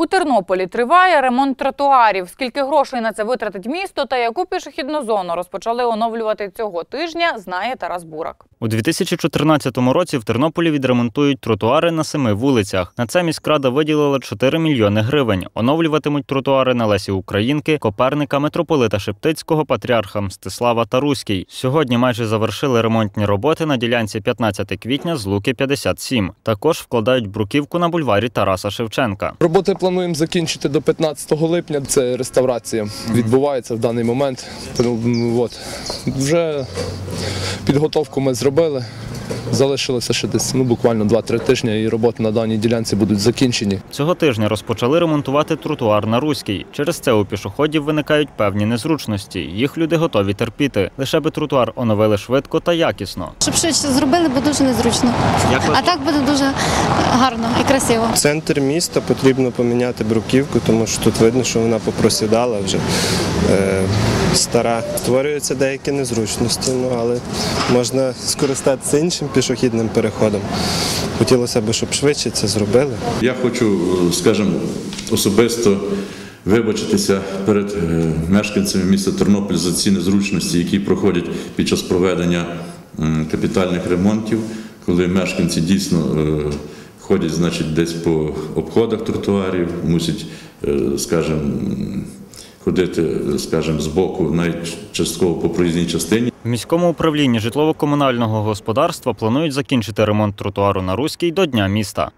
У Тернополі триває ремонт тротуарів. Скільки грошей на це витратить місто та яку пішохідну зону розпочали оновлювати цього тижня, знає Тарас Бурак. У 2014 році в Тернополі відремонтують тротуари на семи вулицях. На це міськрада виділила 4 мільйони гривень. Оновлюватимуть тротуари на Лесі Українки, Коперника, митрополита Шептицького, патріарха Мстислава та Руський. Сьогодні майже завершили ремонтні роботи на ділянці 15 квітня з Луки 57. Також вкладають бруківку на бульварі Тараса Шевченка. Роботи плануємо закінчити до 15 липня. Це реставрація відбувається в даний момент. Ну, От. Вже підготовку ми зробили зробили. Залишилося ще десь ну, буквально 2-3 тижні, і роботи на даній ділянці будуть закінчені. Цього тижня розпочали ремонтувати тротуар на Руській. Через це у пішоходів виникають певні незручності. Їх люди готові терпіти. Лише би тротуар оновили швидко та якісно. Щоб швидше зробили, бо дуже незручно. А так буде дуже гарно і красиво. Центр міста потрібно поміняти бруківку, тому що тут видно, що вона попросідала вже е, стара. Створюються деякі незручності, ну, але можна скористатися іншим пішохідним переходом. Хотілося б, щоб швидше це зробили. Я хочу, е, скажімо, особисто вибачитися перед е, мешканцями міста Тернопіль за ці незручності, які проходять під час проведення капітальних ремонтів, коли мешканці дійсно е, ходять, значить, десь по обходах тротуарів, мусять, скажімо, ходити, скажімо, з боку, навіть частково по проїзній частині. В міському управлінні житлово-комунального господарства планують закінчити ремонт тротуару на Руській до Дня міста.